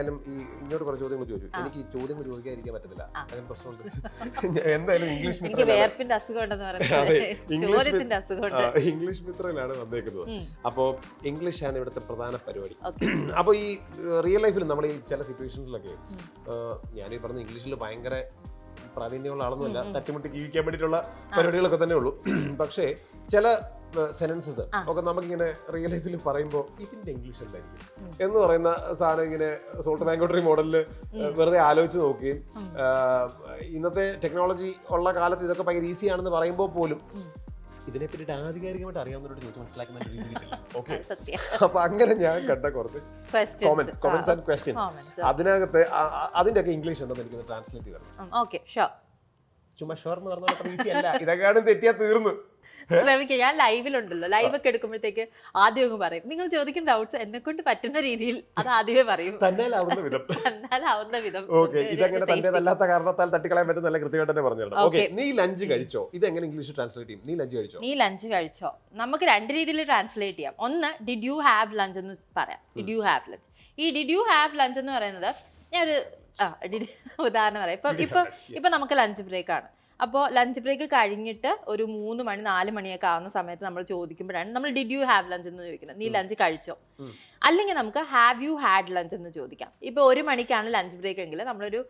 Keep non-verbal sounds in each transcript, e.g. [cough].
എന്തായാലും ഈ ഇങ്ങോട്ട് കുറച്ച് ചോദ്യങ്ങൾ ചോദിച്ചു. എനിക്ക് ഈ ചോദ്യങ്ങൾ ചോദിക്കാതിരിക്കാൻ പറ്റത്തില്ല. അങ്ങനെ പ്രശ്നമുണ്ട്. [laughs] എന്തായാലും ഇംഗ്ലീഷ് പറയുന്നത് ഇംഗ്ലീഷ് മിത്രയിലാണ് വന്നേക്കുന്നത്. അപ്പോൾ ഇംഗ്ലീഷ് ആണ് ഇവിടുത്തെ പ്രധാന പരിപാടി. [clears throat] അപ്പോൾ ഈ റിയൽ ലൈഫിൽ നമ്മൾ ഈ ചില സിറ്റുവേഷൻസിലൊക്കെ ഞാൻ ഈ പറഞ്ഞ ഇംഗ്ലീഷിൽ ഭയങ്കര പ്രാവീണ്യമുള്ള ആളൊന്നുമില്ല. തട്ടിമുട്ടി ജീവിക്കാൻ വേണ്ടിയിട്ടുള്ള പരിപാടികളൊക്കെ തന്നെ ഉള്ളൂ [clears throat] പക്ഷേ ചില സെനൻസസ് ഒക്കെ നമുക്കിങ്ങനെ റിയൽ ലൈഫിൽ പറയുമ്പോൾ ഇതിന്റെ ഇംഗ്ലീഷ് എന്തായിരിക്കും? എന്ന് പറയുന്ന സാധനം ഇങ്ങനെ സോൾട്ട് ബാങ്കോട്ടറി മോഡലിൽ വെറുതെ ആലോചിച്ച് നോക്കുകയും ഇന്നത്തെ ടെക്നോളജി ഉള്ള കാലത്ത് ഇതൊക്കെ ഭയങ്കര ഈസി ആണെന്ന് പറയുമ്പോൾ പോലും ഇതിനെ പറ്റിയിട്ട് ആധികാരികമായിട്ട് അറിയാവുന്നവരോട് ചോദിച്ച് മനസ്സിലാക്കുന്ന രീതിയിലില്ല? ഓക്കെ [laughs] അപ്പൊ അങ്ങനെ ഞാൻ കണ്ട കുറച്ച് കോമന്റ്സ് കോമന്റ്സ് ആൻഡ് ക്വസ്റ്റ്യൻസ്. അതിനകത്ത് അതിന്റെ ഒക്കെ ഇംഗ്ലീഷ് ഉണ്ടെന്ന് എനിക്ക് ട്രാൻസ്ലേറ്റ് ചെയ്തത് ചുമ്മാ ഷോർ എന്ന് പറഞ്ഞാൽ ഈസി അല്ല. ഇതൊക്കെയാണ് തെറ്റിയാ തീർന്നു. ശ്രമിക്കുക. ഞാൻ ലൈവിലുണ്ടല്ലോ. ലൈവ് ഒക്കെ എടുക്കുമ്പോഴത്തേക്ക് ആദ്യം അങ്ങ് പറയും നിങ്ങൾ ചോദിക്കുന്ന ഡൗട്ട്സ് എന്നെ കൊണ്ട് പറ്റുന്ന രീതിയിൽ അത് ആദ്യമേ പറയും. തന്നാലാവുന്ന വിധം. [laughs] എന്നാലാവുന്ന വിധം. ഓക്കെ ഇതങ്ങനെ. തന്റേതല്ലാത്ത കാരണത്താൽ തട്ടിക്കളയാൻ പറ്റും നല്ല കൃത്യമായിട്ട് തന്നെ പറഞ്ഞു ഓക്കെ. നീ ലഞ്ച് കഴിച്ചോ? ഇത് എങ്ങനെ ഇംഗ്ലീഷ് ട്രാൻസ്ലേറ്റ് ചെയ്യും? നീ ലഞ്ച് കഴിച്ചോ? നീ ലഞ്ച് കഴിച്ചോ? നമുക്ക് രണ്ട് രീതിയിൽ ട്രാൻസ്ലേറ്റ് ചെയ്യാം. ഒന്ന് ഡിഡ് യു ഹാവ് ലഞ്ച് എന്ന് പറയാം. ഡിഡ് യു ഹാവ് ലഞ്ച് ഈ ഡിഡ് യു ഹാവ് ലഞ്ച് എന്ന് പറയുന്നത് ഞാനൊരു ഒരു ഉദാഹരണം പറയാം. ഇപ്പൊ [laughs] ഇപ്പൊ. ഇപ്പം നമുക്ക് ലഞ്ച് ബ്രേക്ക് ആണ്. അപ്പോൾ ലഞ്ച് ബ്രേക്ക് കഴിഞ്ഞിട്ട് ഒരു മൂന്ന് മണി നാല് മണിയൊക്കെ ആവുന്ന സമയത്ത് നമ്മൾ ചോദിക്കുമ്പോഴാണ് നമ്മൾ ഡിഡ് യു ഹാവ് ലഞ്ച് എന്ന് ചോദിക്കുന്നത്. നീ ലഞ്ച് കഴിച്ചോ? അല്ലെങ്കിൽ നമുക്ക് ഹാവ് യു ഹാഡ് ലഞ്ച് എന്ന് ചോദിക്കാം. ഇപ്പൊ ഒരു മണിക്കാണ് ലഞ്ച് ബ്രേക്ക് എങ്കിൽ നമ്മളൊരു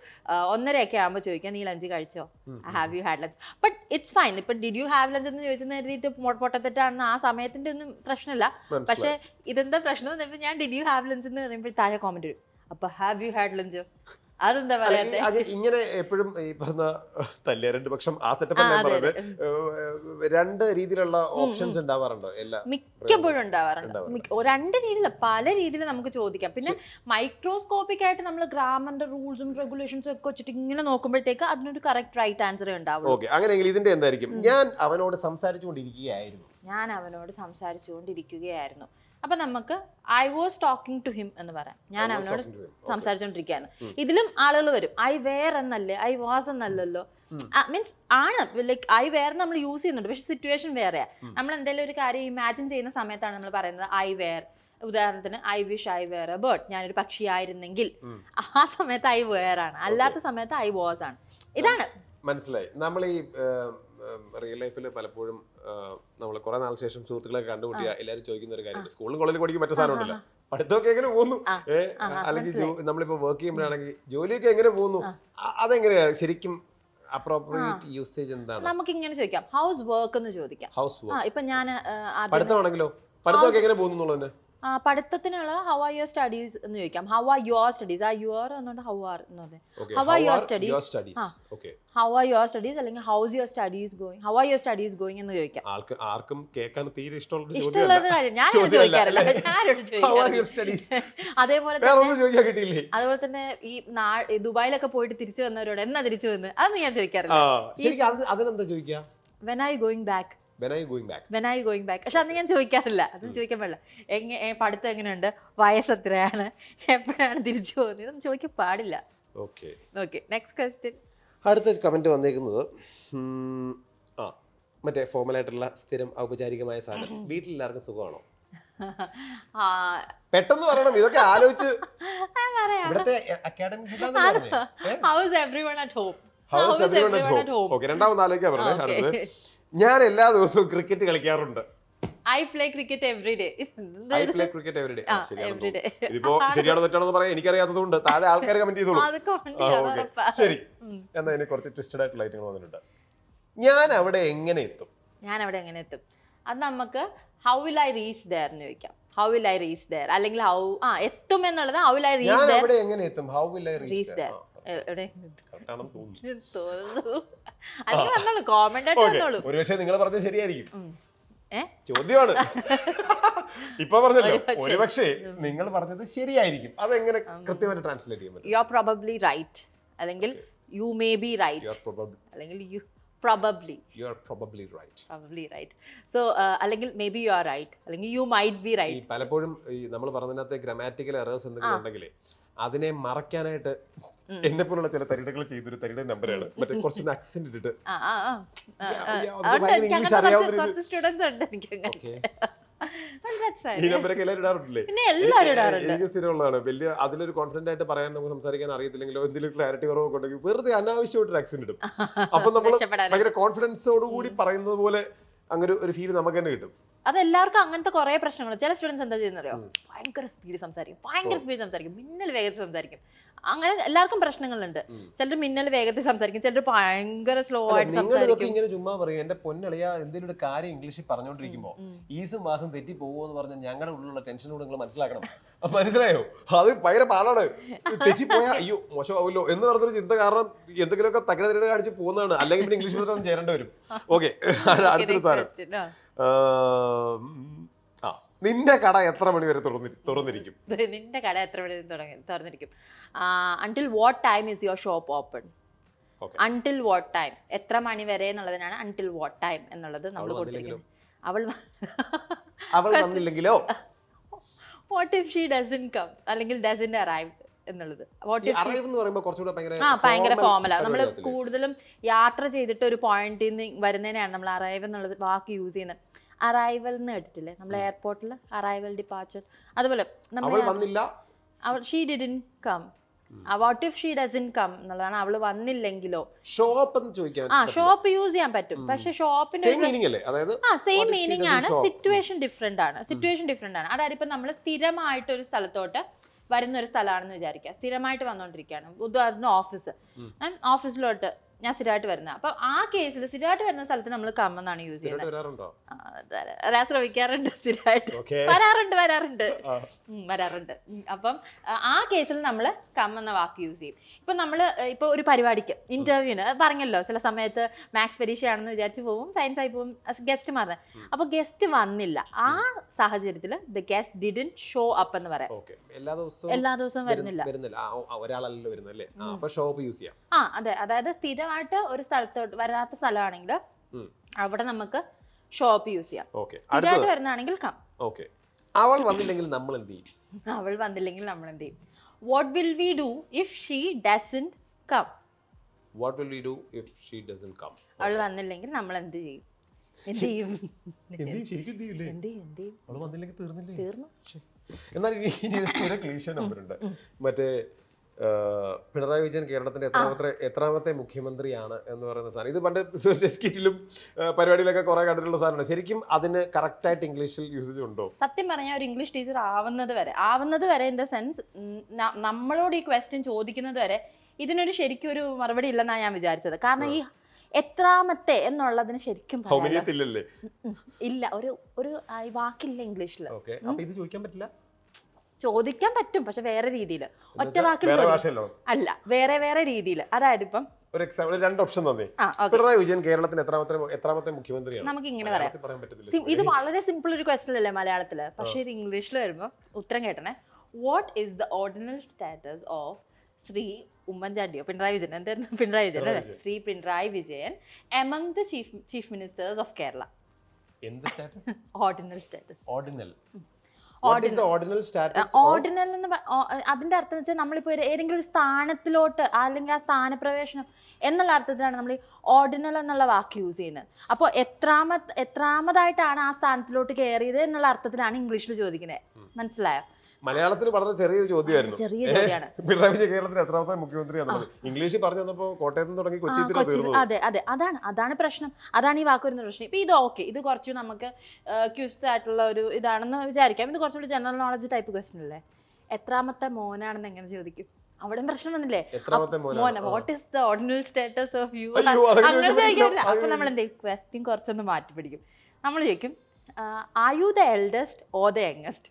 ഒന്നരയൊക്കെ ആകുമ്പോൾ ചോദിക്കാം നീ ലഞ്ച് കഴിച്ചോ? Have you had lunch but it's fine ഇപ്പൊ ഡിഡ് യു ഹാവ് ലഞ്ച് എന്ന് ചോദിച്ചെന്ന് കരുതിയിട്ട് മൊ- പൊട്ടത്തെറ്റാണെന്ന് ആ സമയത്തിന്റെ ഒന്നും പ്രശ്നമില്ല. പക്ഷേ ഇതെന്താ പ്രശ്നം ഞാൻ ഡിഡ് യു ഹാവ് ലഞ്ച് എന്ന് പറയുമ്പോൾ താഴെ കോമന്റ് വരും അപ്പൊ ഹാവ് യു ഹാഡ് ലഞ്ച് അതെന്താ പറയാ ഇങ്ങനെ എപ്പോഴും ഈ പറഞ്ഞ തല്ലിയ രണ്ട് പക്ഷം ആ സെറ്റപ്പ് ഞാൻ രണ്ട് രീതിയിലുള്ള ഓപ്ഷൻസ് ഉണ്ടാവാറുണ്ടോ? എല്ലാ മിക്കപ്പോഴും ഉണ്ടാവാറുണ്ട്. രണ്ട് രീതിയിൽ പല രീതിയിൽ നമുക്ക് ചോദിക്കാം. പിന്നെ മൈക്രോസ്കോപ്പിക് ആയിട്ട് നമ്മൾ ഗ്രാമറിന്റെ റൂൾസും റെഗുലേഷൻസും ഒക്കെ വെച്ചിട്ട് ഇങ്ങനെ നോക്കുമ്പോഴത്തേക്ക് അതിനൊരു കറക്റ്റ് റൈറ്റ് ആൻസർ ഉണ്ടാവും ഓക്കെ അങ്ങനെയെങ്കിൽ ഇതിന്റെ എന്തായിരിക്കും? ഞാൻ അവനോട് സംസാരിച്ചുകൊണ്ടിരിക്കുകയായിരുന്നു. ഞാൻ അവനോട് സംസാരിച്ചുകൊണ്ടിരിക്കുകയായിരുന്നു. അപ്പൊ നമുക്ക് I was talking to him എന്ന് പറയാം. ഞാൻ അവനോട്. സംസാരിച്ചോണ്ടിരിക്കുകയാണ്. ഇതിലും ആളുകൾ വരും. ഐ വേർ എന്നല്ലേ? ഐ വാസ് എന്നല്ലല്ലോ? ഉം. മീൻസ് ആണ്. ലൈക്ക് ഐ വേർ നമ്മൾ യൂസ് ചെയ്യുന്നുണ്ട്. പക്ഷെ സിറ്റുവേഷൻ വേറെയാ. നമ്മൾ എന്തെങ്കിലും ഒരു കാര്യം ഇമാജിൻ ചെയ്യുന്ന സമയത്താണ് നമ്മൾ പറയുന്നത് ഐ വേർ ഉദാഹരണത്തിന് I wish I were a bird ഞാനൊരു പക്ഷിയായിരുന്നെങ്കിൽ. ആ സമയത്ത് ഐ വേർ ആണ്. അല്ലാത്ത സമയത്ത് ഐ വാസ് ആണ്. ഇതാണ്. മനസ്സിലായി. നമ്മൾ ഈ റിയൽ ലൈഫിൽ പലപ്പോഴും നമ്മൾ കുറെ നാൾ ശേഷം സുഹൃത്തുക്കളെ കണ്ടുമുട്ടിയ എല്ലാവരും ചോദിക്കുന്ന ഒരു കാര്യമുണ്ട്. സ്കൂളിലും കോളേജിലും പഠിക്കും മറ്റു സാധനം ഉണ്ടല്ലോ പഠിത്തമൊക്കെ എങ്ങനെ പോകുന്നു? ആ, ഏ, ആ, ആ, അല്ലെങ്കിൽ നമ്മളിപ്പോ വർക്ക് ചെയ്യുമ്പോഴാണെങ്കിൽ ജോലിയൊക്കെ എങ്ങനെ പോകുന്നു? അതെങ്ങനെയാ? ശരിക്കും അപ്രോപ്രിയേറ്റ് യൂസേജ് എന്താണ്? നമുക്ക് ഇങ്ങനെ ചോദിക്കാം. ഹൗസ് വർക്ക് എന്ന് ചോദിക്കാം. ഹൗസ് വർക്ക് ഇപ്പൊ ഞാൻ പഠിത്തമാണെങ്കിലോ? പഠിത്തമൊക്കെ എങ്ങനെ പോകുന്നു എന്നുള്ളതിന്? ആ പഠിത്തത്തിനുള്ള ഹൗ ആർ യുവർ സ്റ്റഡീസ് എന്ന് ചോദിക്കാം. ഹൗ ആർ യുവർ സ്റ്റഡീസ് ആ യുവർ എന്നുകൊണ്ട് ഹൗ ആർ എന്ന് പറഞ്ഞത് how are your studies. How are your studies അല്ലെങ്കിൽ how's your studies going how are your studies going എന്ന് ചോദിക്കാം. ആർക്കും കേൾക്കാൻ തീരെ ഇഷ്ടമുള്ള ഇഷ്ടമുള്ള കാര്യം. ഞാൻ ചോദിക്കാറില്ല. [laughs] your ചോദിക്കാറില്ല? [laughs] അതേപോലെ തന്നെ അതുപോലെ തന്നെ ഈ ദുബായിലൊക്കെ പോയിട്ട് തിരിച്ചു വന്നവരോട് എന്നാ തിരിച്ചു വന്ന്? അത് ഞാൻ ചോദിക്കാറില്ല. അതിനെന്താ ചോദിക്കുക? When I going back when I going back പക്ഷെ അന്ന് ഞാൻ ചോദിക്കാറില്ല. അതൊന്നും ചോദിക്കാൻ പാടില്ല. എങ്ങനെ പഠിത്തം എങ്ങനെയുണ്ട്? വയസ്സ് എത്രയാണ് എപ്പോഴാണ് തിരിച്ചു പോകുന്നത്? ഇതൊന്നും ചോദിക്കാൻ പാടില്ല. ഓക്കെ ഓക്കെ നെക്സ്റ്റ് ക്വസ്റ്റ്യൻ അടുത്ത കമന്റ് വന്നേക്കുന്നത് ആ മറ്റേ ഫോർമൽ ആയിട്ടുള്ള സ്ഥിരം ഔപചാരികമായ സാധനം. വീട്ടിൽ എല്ലാവർക്കും സുഖമാണോ? [laughs] പെട്ടെന്ന് പറയണം. ഇതൊക്കെ ആലോചിച്ച്. ഇവിടുത്തെ academic how's everyone at home how's everyone at home okay രണ്ടാമത് ആലോചിക്കാൻ പറഞ്ഞേ അടുത്തത്. ഞാൻ എല്ലാ ദിവസവും ക്രിക്കറ്റ് കളിക്കാറുണ്ട്. I play cricket every day I play cricket every day ഇപ്പോ every day. ഇതിപ്പോ ശരിയാണോ തെറ്റാണോ പറയാൻ എനിക്കറിയാത്തതുകൊണ്ട് താഴെ ആൾക്കാർ കമന്റ് ചെയ്തോളൂ. ശരി. എന്നാ ഇനി കുറച്ച് ട്വിസ്റ്റഡ് ആയിട്ടുള്ള ഐറ്റങ്ങൾ വന്നിട്ടുണ്ട്. ഞാൻ അവിടെ എങ്ങനെ എത്തും? ഞാൻ അവിടെ എങ്ങനെ എത്തും? അത് നമുക്ക് how will I reach there എന്ന് ചോദിക്കാം. How will I reach there അല്ലെങ്കിൽ ഹൗ ആ എത്തും എന്നുള്ളത് how will I reach there അവിടെ എങ്ങനെ എത്തും? How will I reach there. എവിടെ? തോന്നുന്നു. അല്ലെങ്കിൽ വന്നോളൂ കോമന്റ് ആയിട്ട് വന്നോളൂ. ഒരുപക്ഷെ നിങ്ങൾ പറഞ്ഞത് ശരിയായിരിക്കും. ചോദ്യമാണ്. [laughs] ഇപ്പൊ പറഞ്ഞല്ലോ ഒരുപക്ഷെ. നിങ്ങൾ പറഞ്ഞത് ശരിയായിരിക്കും. അതെങ്ങനെ കൃത്യമായിട്ട് ട്രാൻസ്ലേറ്റ് ചെയ്യാൻ പറ്റും? യു ആർ പ്രോബബ്ലി റൈറ്റ് അല്ലെങ്കിൽ യു മേ ബി റൈറ്റ് അല്ലെങ്കിൽ you probably. You probably right. Probably right. Right so അല്ലെങ്കിൽ maybe you are right. അല്ലെങ്കിൽ you might be right. പലപ്പോഴും നമ്മൾ പറഞ്ഞതിനകത്ത് ഗ്രാമാറ്റിക്കൽ എറേഴ്സ് എന്തെങ്കിലും ഉണ്ടെങ്കിൽ അതിനെ മറയ്ക്കാനായിട്ട് എന്നെ പോലുള്ള ചില തരിടകൾ ചെയ്തൊരു തരിയുടെ നമ്പറാണ്. മറ്റേ കുറച്ചൊന്ന് അക്സെന്റ് ഇട്ടിട്ട്. അറിയാവുന്ന. ഈ നമ്പരൊക്കെ എല്ലാവരും ഇടാറുണ്ട്. എനിക്ക് സ്ഥിരമുള്ളതാണ്. വലിയ അതിലൊരു കോൺഫിഡന്റ് ആയിട്ട് പറയാൻ നമുക്ക് സംസാരിക്കാൻ അറിയത്തില്ലെങ്കിലോ എന്തെങ്കിലും ക്ലാരിറ്റി കുറവൊക്കെ ഉണ്ടെങ്കിൽ വെറുതെ അനാവശ്യമായിട്ട് ആക്സിഡന്റ് ഇടും. [laughs] അപ്പൊ നമ്മൾ ഭയങ്കര കോൺഫിഡൻസോട് കൂടി പറയുന്നത് പോലെ അങ്ങനെ ഒരു ഫീൽ നമുക്ക് തന്നെ കിട്ടും. അത് എല്ലാവർക്കും അങ്ങനത്തെ കുറെ പ്രശ്നങ്ങൾ. ചില സ്റ്റുഡൻസ് എന്താ ചെയ്യുന്നറിയോ? അറിയോ ഭയങ്കര സ്പീഡ് സംസാരിക്കും. ഭയങ്കര സ്പീഡ് സംസാരിക്കും. മിന്നൽ വേഗത്തിൽ സംസാരിക്കും. അങ്ങനെ എല്ലാവർക്കും പ്രശ്നങ്ങളുണ്ട്. ചിലർ മിന്നൽ വേഗത്തിൽ സംസാരിക്കും. ചിലർ ഭയങ്കര സ്ലോ ആയിട്ട് സംസാരിക്കും. ഇങ്ങനെ ചുമ്മാ പറയും. എന്റെ പൊന്നളിയ എന്തെങ്കിലും ഒരു കാര്യം ഇംഗ്ലീഷിൽ പറഞ്ഞോണ്ടിരിക്കുമ്പോ ഉം. ഈസും മാസം തെറ്റി പോകുമെന്ന് പറഞ്ഞാൽ ഞങ്ങളുടെ ഉള്ളിലുള്ള ടെൻഷനോട് നിങ്ങൾ മനസ്സിലാക്കണം. മനസ്സിലായോ? അത് ഭയങ്കര പാടാണ്. തെറ്റിപ്പോയാ അയ്യോ മോശമാവുമല്ലോ എന്ന് പറഞ്ഞൊരു ചിന്ത കാരണം എന്തെങ്കിലുമൊക്കെ തകരതിരുടെ കാണിച്ച് പോകുന്നതാണ്. അല്ലെങ്കിൽ പിന്നെ ഇംഗ്ലീഷ് മാത്രം ചേരേണ്ടി വരും. [laughs] ഓക്കെ അടുത്തൊരു സാധനം. ആ. നിന്റെ കട എത്ര മണി വരെ തുറന്നി തുറന്നിരിക്കും? നിന്റെ കട എത്ര മണി തുടങ്ങി തുറന്നിരിക്കും. What time is your shop open. Until what time എത്ര മണി വരെ എന്നുള്ളതിനാണ് അൺടിൽ വാട്ട് ടൈം എന്നുള്ളത് നമ്മൾ? കൊടുത്തിരിക്കുന്നത്. അവൾ അവൾ വന്നില്ലെങ്കിലോ? What if she doesn't come അല്ലെങ്കിൽ ഡസൻ അറൈവ് എന്നുള്ളത്. ഭയങ്കര ഫോമല നമ്മൾ കൂടുതലും യാത്ര ചെയ്തിട്ട് ഒരു പോയിന്റിൽ നിന്ന് വരുന്നതിനാണ് നമ്മൾ അറൈവ് എന്നുള്ളത് വാക്ക് യൂസ് ചെയ്യുന്നത്. അറൈവൽ എന്ന് കേട്ടിട്ടില്ലേ? നമ്മൾ എയർപോർട്ടിൽ അറൈവൽ ഡിപ്പാർച്ചർ അതുപോലെ നമ്മൾ വന്നില്ല. അവൾ she didn't come what if she doesn't come എന്നുള്ളതാണ് അവൾ വന്നില്ലെങ്കിലോ? ഷോപ്പ് എന്ന് ചോദിക്കാൻ ആ ഷോപ്പ് യൂസ് ചെയ്യാൻ പറ്റും. പക്ഷെ ഷോപ്പിന്റെ ആ സെയിം മീനിങ് ആണ്. സിറ്റുവേഷൻ ഡിഫറെന്റ് ആണ്. സിറ്റുവേഷൻ ഡിഫറെന്റ് ആണ്. അതായത് ഇപ്പൊ നമ്മൾ സ്ഥിരമായിട്ട് ഒരു സ്ഥലത്തോട്ട് വരുന്ന ഒരു സ്ഥലമാണെന്ന് വിചാരിക്കുക. സ്ഥിരമായിട്ട് വന്നുകൊണ്ടിരിക്കുകയാണ് ഉദാഹരണം ഓഫീസ്. ഓഫീസിലോട്ട് ഞാൻ സ്ഥിരമായിട്ട് വരുന്ന അപ്പൊ ആ കേസിൽ സ്ഥിരമായിട്ട് വരുന്ന സ്ഥലത്ത് നമ്മൾ കമ്മെന്നാണ് യൂസ് ചെയ്യുന്നത്. അതാ ശ്രമിക്കാറുണ്ട് സ്ഥിരമായിട്ട്. വരാറുണ്ട് വരാറുണ്ട്. വരാറുണ്ട്. അപ്പം ആ, കേസിൽ നമ്മൾ കമ്മെന്ന വാക്ക് യൂസ് ചെയ്യും. ഇപ്പൊ നമ്മൾ ഇപ്പൊ ഒരു പരിപാടിക്ക് ഇന്റർവ്യൂവിന് പറഞ്ഞല്ലോ ചില സമയത്ത് മാത്സ് പരീക്ഷയാണെന്ന് വിചാരിച്ച് പോവും സയൻസ് ആയി പോവും ഗസ്റ്റ് മാറുന്നത്. അപ്പൊ ഗസ്റ്റ് വന്നില്ല. ആ സാഹചര്യത്തിൽ the guest didn't show up എന്ന് പറയാം. എല്ലാ ദിവസവും എല്ലാ ദിവസവും വരു- വരുന്നില്ല. വരുന്നില്ല. ആ, അപ്പൊ യൂസ് ചെയ്യാം. അതെ. അതായത് സ്ഥിരമായിട്ട് ഒരു സ്ഥലത്തോട്ട് വരാത്ത സ്ഥലമാണെങ്കിൽ അവിടെ നമുക്ക് ഷോപ്പ് യൂസ് ചെയ്യാം. ഓക്കെ സ്ഥിരമായിട്ട് വരുന്നതാണെങ്കിൽ കം ഓക്കെ അവൾ വന്നില്ലെങ്കിൽ നമ്മൾ എന്ത് ചെയ്യും? അവൾ വന്നില്ലെങ്കിൽ നമ്മൾ എന്ത് ചെയ്യും? What will we do if she doesn't come what will we do if she doesn't come അവൾ വന്നില്ലെങ്കിൽ നമ്മൾ എന്ത് ചെയ്യും? എന്ത് ചെയ്യും? ശരിക്കും എന്ത് ചെയ്യും? എന്ത് ചെയ്യും? അവൾ വന്നില്ലെങ്കിൽ തീർന്നില്ലേ? തീർന്നു. എന്നാൽ ഇനി ഇനി ഒരു സ്ഥിര ക്ലീശ നമ്പർ ഉണ്ട്. മറ്റേ പിണറായി വിജയൻ കേരളത്തിന്റെ എത്രാമത്തെ എത്രാമത്തെ മുഖ്യമന്ത്രിയാണ് എന്ന് പറയുന്ന സാധനം. ഇത് പണ്ട് സ്കിറ്റിലും പരിപാടിയിലൊക്കെ കുറെ കണ്ടിട്ടുള്ള സാധനമാണ്. ശരിക്കും അതിന് കറക്റ്റ് ആയിട്ട് ഇംഗ്ലീഷിൽ യൂസേജ് ഉണ്ടോ? സത്യം പറഞ്ഞാൽ ഒരു ഇംഗ്ലീഷ് ടീച്ചർ ആവുന്നത് വരെ ആവുന്നത് വരെ ഇൻ ദ സെൻസ് നമ്മളോട് ഈ ക്വസ്റ്റ്യൻ ചോദിക്കുന്നത് വരെ ഇതിനൊരു ശരിക്കും ഒരു മറുപടി ഇല്ലെന്നാണ് ഞാൻ വിചാരിച്ചത്. കാരണം ഈ എത്രാമത്തെ എന്നുള്ളതിന് ശരിക്കും ഇല്ല ഒരു ഒരു വാക്കില്ല ഇംഗ്ലീഷിൽ ഇത് ചോദിക്കാൻ പറ്റില്ല? ചോദിക്കാൻ പറ്റും പക്ഷെ വേറെ രീതിയിൽ ഒറ്റ വാക്കിൽ ചോദിക്കും. അല്ല വേറെ വേറെ രീതിയിൽ അതായത് ഇപ്പം ഒരു എക്സാമ്പിൾ രണ്ട് ഓപ്ഷൻ തന്നേ. ആ ഓക്കെ. പിണറായി വിജയൻ കേരളത്തിന് എത്രാമത്തെ എത്രാമത്തെ മുഖ്യമന്ത്രിയാണ്? നമുക്ക് ഇങ്ങനെ പറയാം. മലയാളത്തിൽ പറയാൻ പറ്റത്തില്ല. സിം- ഇത് വളരെ സിമ്പിൾ ഒരു ക്വസ്റ്റൻ അല്ലേ മലയാളത്തിൽ പക്ഷേ ഇത് ഇംഗ്ലീഷിൽ വരുമ്പോൾ ഉത്തരം കേട്ടണേ. What is the ordinal status of Shri ഉമ്മൻചാണ്ടിയോ Pinarayi Vijayan. എന്തായിരുന്നു? പിണറായി വിജയൻ അല്ലേ? Vijayan. Shri Pinarayi Vijayan among the chief chief ministers of Kerala എന്ത് status ordinal status ordinal. Ordinal ordinal എന്ന് അതിന്റെ അർത്ഥം വെച്ചാൽ നമ്മളിപ്പോ ഏതെങ്കിലും ഒരു സ്ഥാനത്തിലോട്ട് അല്ലെങ്കിൽ ആ സ്ഥാനപ്രവേശനം എന്നുള്ള അർത്ഥത്തിലാണ് നമ്മൾ ഈ ഓർഡിനൽ എന്നുള്ള വാക്ക് യൂസ് ചെയ്യുന്നത്. അപ്പോൾ എത്രാമത് എത്രാമതായിട്ടാണ് ആ സ്ഥാനത്തിലോട്ട് കയറിയത് എന്നുള്ള അർത്ഥത്തിലാണ് ഇംഗ്ലീഷിൽ ചോദിക്കുന്നത് മനസ്സിലായോ? മലയാളത്തിൽ വളരെ ചെറിയൊരു ചോദ്യമായിരുന്നു. പിണറായി വിജയൻ കേരളത്തിന് എത്രാമത്തെ മുഖ്യമന്ത്രിയാണെന്നുള്ളത് ഇംഗ്ലീഷിൽ പറഞ്ഞു തന്നപ്പോ കോട്ടയത്ത് തുടങ്ങി കൊച്ചി അതെ അതെ. അതാണ് അതാണ് പ്രശ്നം. അതാണ് ഈ വാക്ക് വരുന്ന പ്രശ്നം. ഇപ്പൊ ഇത് ഓക്കെ ഇത് കുറച്ച് നമുക്ക് ക്യൂസ് ആയിട്ടുള്ള ഒരു ഇതാണെന്ന് വിചാരിക്കാം. ഇത് കുറച്ചുകൂടി ജനറൽ നോളജ് ടൈപ്പ് ക്വസ്റ്റൻ അല്ലേ? എത്രാമത്തെ മോനാണെന്ന് എങ്ങനെ ചോദിക്കും? അവിടെ പ്രശ്നം വന്നില്ലേ? What is the ordinal status of you അങ്ങനെ ചോദിക്കാറില്ല അപ്പൊ നമ്മൾ എന്താ ക്വസ്റ്റ്യൻ കുറച്ചൊന്ന് മാറ്റി പിടിക്കും നമ്മൾ ചോദിക്കും are you the eldest or the youngest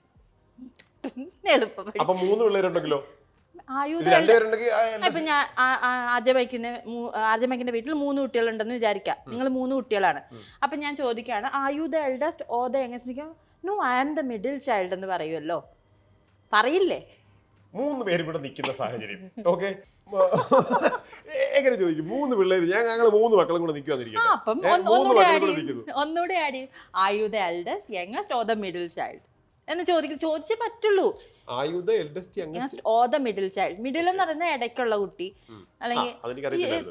എളുപ്പം അപ്പൊ മൂന്ന് പിള്ളേരുണ്ടെങ്കിലോ? ആർ ഇപ്പൊ ഞാൻ അജമൈക്കിന്റെ അജമൈക്കിന്റെ വീട്ടിൽ മൂന്ന് കുട്ടികളുണ്ടെന്ന് വിചാരിക്കാം. നിങ്ങൾ മൂന്ന് കുട്ടികളാണ്. അപ്പൊ ഞാൻ ചോദിക്കുകയാണ് are you the eldest or the youngest no I am the middle child എന്ന് പറയുമല്ലോ. പറയില്ലേ? മൂന്ന് പേര് ഇവിടെ നിൽക്കുന്ന സാഹചര്യം. ഓക്കെ? എങ്ങനെ ചോദിക്കും? മൂന്ന് പിള്ളേര് ഞാൻ ഞങ്ങൾ മൂന്ന് മക്കളും കൂടെ മൂന്ന് ഒന്നുകൂടെ ആഡ് ചെയ്യും. You the eldest youngest or the middle child എന്ന് ചോദിക്കും ചോദിച്ചേ പറ്റുള്ളൂ. ആയുധ eldest the middle child middle എന്ന് ഇടയ്ക്കുള്ള കുട്ടി. അല്ലെങ്കിൽ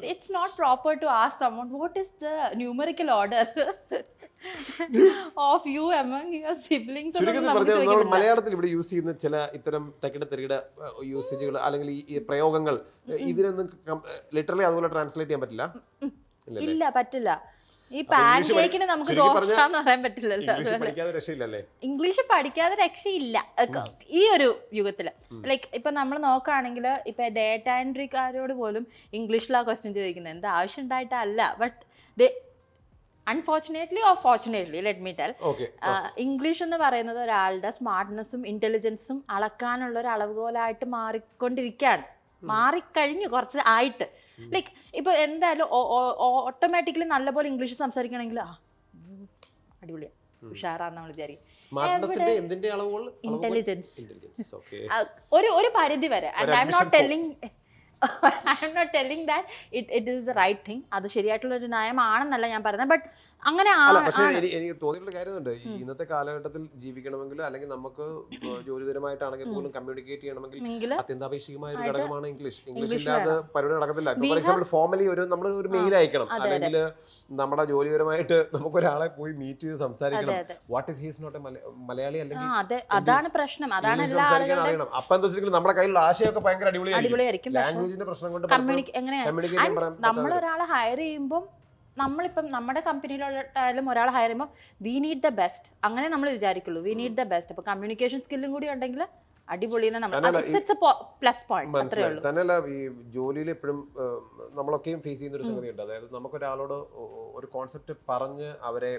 it's not proper to ask someone what is the numerical order of you among your siblings മലയാളത്തിൽ ഇവിടെ യൂസ് ചെയ്യുന്ന ചില ഇത്തരം തെക്കിട തെറിയുടെ യൂസേജുകൾ അല്ലെങ്കിൽ ഈ- പ്രയോഗങ്ങൾ ഇതിനൊന്നും ലിറ്ററലി അതുപോലെ ട്രാൻസ്ലേറ്റ് ചെയ്യാൻ പറ്റില്ല? ഇല്ല പറ്റില്ല. ഈ പാൻകേക്കിന് പാൻ കേക്കിന് നമുക്ക് ചുരുക്കി എന്ന് ദോഷാന്ന് പറയാൻ പറ്റില്ലല്ലോ. ഇംഗ്ലീഷ് പഠിക്കാതെ രക്ഷയില്ല. ഈ ഒരു യുഗത്തിൽ. ലൈക്ക് ഇപ്പൊ നമ്മൾ നോക്കുകയാണെങ്കിൽ ഇപ്പൊ ഡേറ്റ എൻട്രിക്കാരോട് പോലും ഇംഗ്ലീഷിലാ ക്വസ്റ്റ്യൻ ചോദിക്കുന്നത് എന്താ? ആവശ്യം ഉണ്ടായിട്ടല്ല. But unfortunately or fortunately let me tell English എന്ന് പറയുന്നത് ഒരാളുടെ സ്മാർട്ട്നെസ്സും ഇന്റലിജൻസും അളക്കാനുള്ള ഒരു അളവുകോലായിട്ട് മാറിക്കൊണ്ടിരിക്കുകയാണ്. മാറിക്കഴിഞ്ഞു കുറച്ച് ആയിട്ട്. ലൈക്ക് ഇപ്പൊ എന്തായാലും ഓട്ടോമാറ്റിക്കലി നല്ലപോലെ ഇംഗ്ലീഷ് സംസാരിക്കണമെങ്കിൽ ആ ഉം, അടിപൊളിയാ. ഉഷാറാന്ന് വിചാരിക്കും. ഇന്റലിജൻസ് ഒരു ഒരു പരിധി വരെ. And I'm not telling I'm not telling that it it is the right thing അത് ശരിയായിട്ടുള്ള ഒരു നയമാണെന്നല്ല ഞാൻ പറയുന്നത്. ബട്ട് അങ്ങനെ പക്ഷേ. എനിക്ക് തോന്നിയിട്ടുള്ള കാര്യമുണ്ട്. ഇന്നത്തെ കാലഘട്ടത്തിൽ ജീവിക്കണമെങ്കിൽ അല്ലെങ്കിൽ നമുക്ക് ജോലിപരമായിട്ടാണെങ്കിൽ പോലും കമ്മ്യൂണിക്കേറ്റ് ചെയ്യണമെങ്കിൽ അത്യന്താപേക്ഷികമായ ഒരു ഘടകമാണ് ഇംഗ്ലീഷ്. ഇംഗ്ലീഷ് ഇല്ലാതെ പരിപാടി നടക്കത്തില്ല. ഫോർ എക്സാമ്പിൾ ഫോർമലി ഒരു നമ്മൾ ഒരു മെയിൽ അയക്കണം. അല്ലെങ്കിൽ നമ്മുടെ ജോലിപരമായിട്ട് നമുക്ക് ഒരാളെ പോയി മീറ്റ് ചെയ്ത് സംസാരിക്കണം. What if he's not Malayali അല്ലെങ്കിൽ അതെ. അതാണ് പ്രശ്നം. അതാണ് അറിയണം. അപ്പൊ എന്താ വെച്ചാൽ നമ്മുടെ കയ്യിലുള്ള ആശയമൊക്കെ ഭയങ്കര അടിപൊളിയായിരിക്കും. ലാംഗ്വേജിന്റെ പ്രശ്നം കൊണ്ട് കമ്മ്യൂണിക്കേറ്റ് നമ്മൾ ഒരാളെ ഹയർ ചെയ്യുമ്പം നമ്മളിപ്പം നമ്മുടെ കമ്പനിയിലുള്ളതായാലും ഒരാൾ ഹയർ ചെയ്യുമ്പോൾ വി നീഡ് ദ ബെസ്റ്റ് അങ്ങനെ നമ്മൾ വിചാരിക്കുള്ളൂ. വി നീഡ് ദ ബെസ്റ്റ് അപ്പൊ കമ്മ്യൂണിക്കേഷൻ സ്കില്ലും കൂടി ഉണ്ടെങ്കിൽ അടിപൊളിയെന്ന് നമ്മൾ പ്ലസ് പോയിന്റ് തന്നെയല്ല ഈ ജോലിയിൽ എപ്പോഴും നമ്മളൊക്കെയും ഫേസ് ചെയ്യുന്ന ഒരു സംഗതിയുണ്ട്. അതായത് നമുക്കൊരാളോട് ഒരു കോൺസെപ്റ്റ് പറഞ്ഞ് അവരെ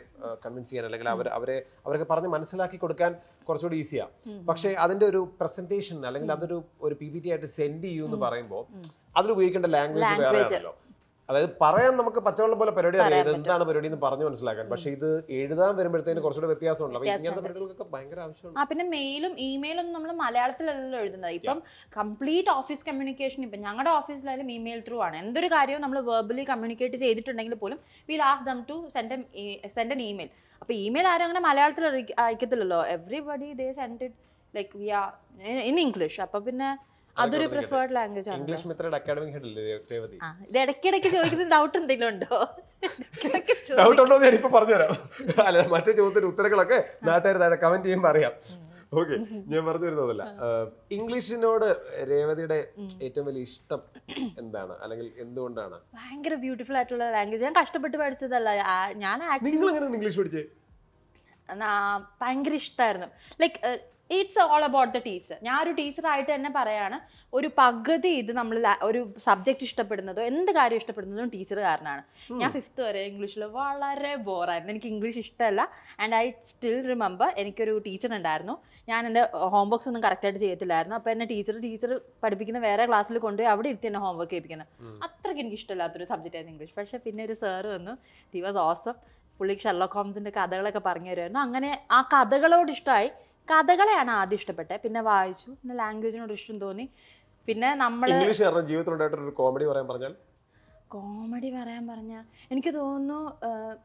കൺവിൻസ് ചെയ്യാൻ അല്ലെങ്കിൽ അവർ അവരെ അവരൊക്കെ പറഞ്ഞ് മനസ്സിലാക്കി കൊടുക്കാൻ കുറച്ചുകൂടി ഈസിയാ പക്ഷേ അതിന്റെ ഒരു പ്രസന്റേഷൻ അല്ലെങ്കിൽ അതൊരു ഒരു പി പി ടി ആയിട്ട് സെൻഡ് ചെയ്യൂ എന്ന് പറയുമ്പോൾ. അതിൽ ഉപയോഗിക്കേണ്ട ലാംഗ്വേജ് വേറെ ആണല്ലോ. അതായത് പറയാൻ നമുക്ക് പച്ചവെള്ളം പോലെ പരിപാടി അറിയാം. ഇത് എന്താണ് പരിപാടി എന്ന് പറഞ്ഞു മനസ്സിലാക്കാൻ. പക്ഷേ ഇത് എഴുതാൻ വരുമ്പോഴത്തേന് കുറച്ചുകൂടെ വ്യത്യാസമുണ്ട്. അപ്പൊ ഇങ്ങനത്തെ വ്യത്യാസമുണ്ട്. പരിപാടികൾക്കൊക്കെ ഭയങ്കര ആവശ്യമാണ് ആ പിന്നെ മെയിലും ഇമെയിലും ഒന്നും നമ്മൾ മലയാളത്തിലല്ലല്ലോ എഴുതുന്നത്. ഇപ്പം കംപ്ലീറ്റ് ഓഫീസ് കമ്മ്യൂണിക്കേഷൻ ഇപ്പം ഞങ്ങളുടെ ഓഫീസിലായാലും ഇമെയിൽ ത്രൂ ആണ്. എന്തൊരു കാര്യവും നമ്മൾ വെർബലി കമ്മ്യൂണിക്കേറ്റ് ചെയ്തിട്ടുണ്ടെങ്കിൽ പോലും will ask them to send send an email അപ്പോൾ ഇമെയിൽ ആരും അങ്ങനെ മലയാളത്തിൽ അയക്കത്തില്ലല്ലോ. Everybody they send it like we are in English അപ്പോൾ പിന്നെ അതൊരു പ്രിഫേർഡ് ലാംഗ്വേജ് ആണ് ഇംഗ്ലീഷ് മെത്തേഡ് അക്കാഡമിക് ഹെഡ് അല്ലേ രേവതി? ആ ഇത് ഇടയ്ക്കിടയ്ക്ക് ചോദിക്കുന്ന ഡൗട്ട് എന്തെങ്കിലും ഉണ്ടോ? ഡൗട്ട് [laughs] ഉണ്ടോ എന്ന് ഞാനിപ്പോ പറഞ്ഞുതരാം. അല്ല മറ്റേ ചോദ്യത്തിന് ഉത്തരങ്ങളൊക്കെ നാട്ടുകാർ താഴെ കമന്റ് ചെയ്യുമ്പോൾ പറയാം. ഓക്കെ ഞാൻ പറഞ്ഞു വരുന്നതല്ല. ഇംഗ്ലീഷിനോട് രേവതിയുടെ ഏറ്റവും വലിയ ഇഷ്ടം എന്താണ്? അല്ലെങ്കിൽ എന്തുകൊണ്ടാണ്? ഭയങ്കര ബ്യൂട്ടിഫുൾ ആയിട്ടുള്ള ലാംഗ്വേജ് ഞാൻ കഷ്ടപ്പെട്ട് പഠിച്ചതല്ല. ഞാൻ നിങ്ങൾ എങ്ങനെയാണ് ഇംഗ്ലീഷ് പഠിച്ചേ? ഭയങ്കര ഇഷ്ടമായിരുന്നു like it's all about the teacher ഞാൻ ഒരു ടീച്ചറായിട്ട് തന്നെ പറയാണ് ഒരു പകുതി ഇത് നമ്മൾ ഒരു സബ്ജക്റ്റ് ഇഷ്ടപ്പെടുന്നതോ എന്ത് കാര്യം ഇഷ്ടപ്പെടുന്നതും ടീച്ചർ കാരണമാണ് ഞാൻ ഫിഫ്ത്ത് വരെ ഇംഗ്ലീഷിൽ വളരെ ബോറായിരുന്നു എനിക്ക് ഇംഗ്ലീഷ് ഇഷ്ടമല്ല. ആൻഡ് ഐ സ്റ്റിൽ റിമെമ്പർ എനിക്കൊരു ടീച്ചർ ഉണ്ടായിരുന്നു. ഞാൻ എന്റെ ഹോംവർക്ക്സ് ഒന്നും കറക്റ്റായിട്ട് ചെയ്യത്തില്ലായിരുന്നു. അപ്പോൾ എന്നെ ടീച്ചർ ടീച്ചർ പഠിപ്പിക്കുന്ന വേറെ ക്ലാസ്സിൽ കൊണ്ടുപോയി അവിടെ ഇരുത്തി എന്നെ ഹോംവർക്ക് ചെയ്യിപ്പിക്കുന്നത് അത്രയ്ക്ക് എനിക്ക് ഇഷ്ടമില്ലാത്തൊരു സബ്ജക്റ്റായിരുന്നു ഇംഗ്ലീഷ് പക്ഷേ പിന്നെ ഒരു സാറ് വന്നു. ഹി വാസ് ഓസം പുള്ളിക്ക് ഷെർലോക്ക് ഹോംസിന്റെ കഥകളൊക്കെ പറഞ്ഞു തരുമായിരുന്നു. അങ്ങനെ ആ കഥകളോട് ഇഷ്ടമായി. കഥകളെയാണ് ആദ്യം ഇഷ്ടപ്പെട്ടത്. പിന്നെ വായിച്ചു. പിന്നെ ലാംഗ്വേജിനോട് ഇഷ്ടം തോന്നി. പിന്നെ നമ്മൾ ഇംഗ്ലീഷ് കാരണം ജീവിതത്തിലുണ്ടായിട്ട് ഒരു കോമഡി പറയാൻ പറഞ്ഞാൽ? കോമഡി പറയാൻ പറഞ്ഞ എനിക്ക് തോന്നുന്നു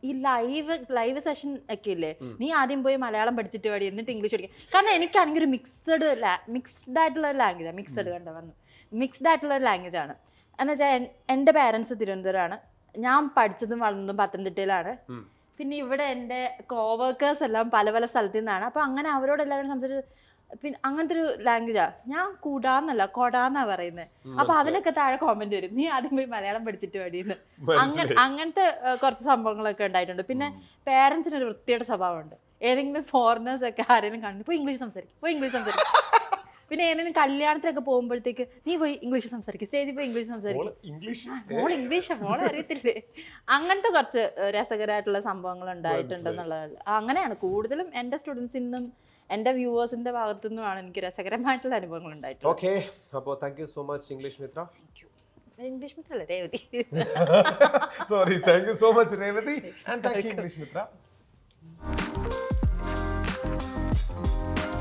ഈ ലൈവ് ലൈവ് സെഷൻ ഒക്കെ ഇല്ലേ? നീ ആദ്യം പോയി മലയാളം പഠിച്ചിട്ട് പാടി എന്നിട്ട് ഇംഗ്ലീഷ് പഠിക്കാം. കാരണം എനിക്കാണെങ്കിൽ ഒരു മിക്സഡ് മിക്സ്ഡ് ആയിട്ടുള്ള ഒരു ലാംഗ്വേജാണ് മിക്സഡ് കണ്ട? വന്നു. മിക്സ്ഡ് ആയിട്ടുള്ള ഒരു ലാംഗ്വേജ് ആണ്. എന്ന് വെച്ചാൽ എന്റെ പേരൻസ് തിരുവനന്തപുരമാണ്. ഞാൻ പഠിച്ചതും വളർന്നതും പത്തനംതിട്ടയിലാണ്. പിന്നെ ഇവിടെ എന്റെ കോവർക്കേഴ്സ് എല്ലാം പല പല സ്ഥലത്തു നിന്നാണ് അപ്പോൾ അങ്ങനെ അവരോട് എല്ലാവരും സംസാരിച്ച് പിന്നെ അങ്ങനത്തെ ഒരു ലാംഗ്വേജാ ഞാൻ കൂടാന്നല്ല കൊടാന്നാ പറയുന്നത് അപ്പൊ അതിനൊക്കെ താഴെ കോമന്റ് വരും. നീ ആദ്യം പോയി മലയാളം പഠിച്ചിട്ട് വേണ്ടിന്ന് അങ്ങനെ അങ്ങനത്തെ കുറച്ച് സംഭവങ്ങളൊക്കെ ഉണ്ടായിട്ടുണ്ട്. പിന്നെ പേരൻസിന് ഒരു വൃത്തിയുടെ സ്വഭാവമുണ്ട്. ഏതെങ്കിലും ഫോറിനേഴ്സ് ഒക്കെ ആരെങ്കിലും കണ്ടു ഇംഗ്ലീഷ് സംസാരിക്കും ഇംഗ്ലീഷ് സംസാരിക്കും. പിന്നെ ഏതെങ്കിലും കല്യാണത്തിലൊക്കെ പോകുമ്പോഴത്തേക്ക് നീ പോയി ഇംഗ്ലീഷ് സംസാരിക്കും. സ്റ്റേജിൽ പോയി ഇംഗ്ലീഷ് സംസാരിക്കും. ഇംഗ്ലീഷ് മോൾ ഇംഗ്ലീഷ് മോളെ അറിയത്തില്ലേ? അങ്ങനത്തെ കുറച്ച് രസകരമായിട്ടുള്ള സംഭവങ്ങൾ ഉണ്ടായിട്ടുണ്ടെന്നുള്ളത്. അങ്ങനെയാണ്. കൂടുതലും എന്റെ സ്റ്റുഡൻസിൽ നിന്നും എന്റെ വ്യൂവേഴ്സിന്റെ ഭാഗത്തു നിന്നുമാണ് എനിക്ക് രസകരമായിട്ടുള്ള അനുഭവങ്ങൾ ഉണ്ടായിട്ടുള്ളത്. ഓക്കെ. അപ്പോൾ thank you so much English Mitra. English മിത്രല്ലേ Revathi? Sorry thank you so much Revathi. And thank you English Mitra.